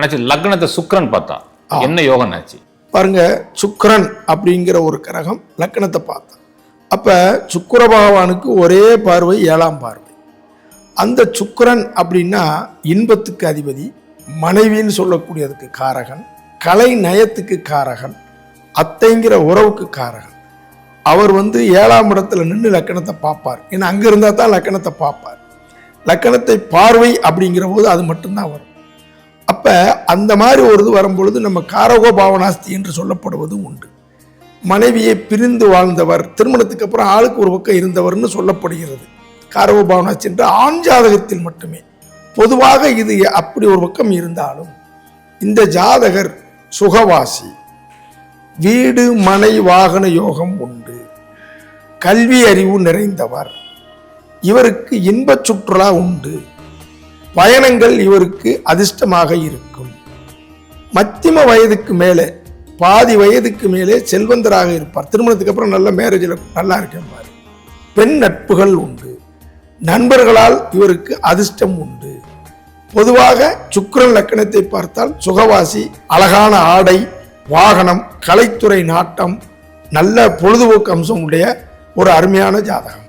அண்ணாச்சி லக்னத்தை சுக்கிரன் பார்த்தா என்ன யோகம் ஆச்சு பாருங்க சுக்கிரன் அப்படிங்கிற ஒரு கிரகம் லக்கணத்தை பார்த்தா. அப்ப சுக்கிர பகவானுக்கு ஒரே பார்வை ஏழாம் பார்வை. அந்த சுக்கிரன் அப்படின்னா இன்பத்துக்கு அதிபதி மனைவின்னு சொல்லக்கூடியதுக்கு காரகன் கலை நயத்துக்கு காரகன் அத்தைங்கிற உறவுக்கு காரகன். அவர் வந்து ஏழாம் இடத்துல நின்று லக்கணத்தை பார்ப்பார். ஏன்னா அங்க இருந்தா தான் லக்கணத்தை பார்ப்பார். லக்கணத்தை பார்வை அப்படிங்கிற போது அது மட்டும்தான் வரும். அப்போ அந்த மாதிரி ஒரு இது வரும்பொழுது நம்ம காரகோ பாவனாஸ்தி என்று சொல்லப்படுவது உண்டு. மனைவியை பிரிந்து வாழ்ந்தவர் திருமணத்துக்கு அப்புறம் ஆளுக்கு ஒரு பக்கம் இருந்தவர்னு சொல்லப்படுகிறது. காரகோ பாவனாஸ்தி என்று ஆண் ஜாதகத்தில் மட்டுமே. பொதுவாக இது அப்படி ஒரு பக்கம் இருந்தாலும் இந்த ஜாதகர் சுகவாசி. வீடு மனை வாகன யோகம் உண்டு. கல்வி அறிவு நிறைந்தவர். இவருக்கு இன்பச் சுற்றுலா உண்டு. பயணங்கள் இவருக்கு அதிர்ஷ்டமாக இருக்கும். மத்தியம வயதுக்கு மேலே பாதி வயதுக்கு மேலே செல்வந்தராக இருப்பார். திருமணத்துக்கு அப்புறம் நல்ல மேரேஜில் நல்லா இருக்கேன் பெண் நட்புகள் உண்டு. நண்பர்களால் இவருக்கு அதிர்ஷ்டம் உண்டு. பொதுவாக சுக்கிரன் லக்கணத்தை பார்த்தால் சுகவாசி அழகான ஆடை வாகனம் கலைத்துறை நாட்டம் நல்ல பொழுதுபோக்கு அம்சம் உடைய ஒரு அருமையான ஜாதகம்.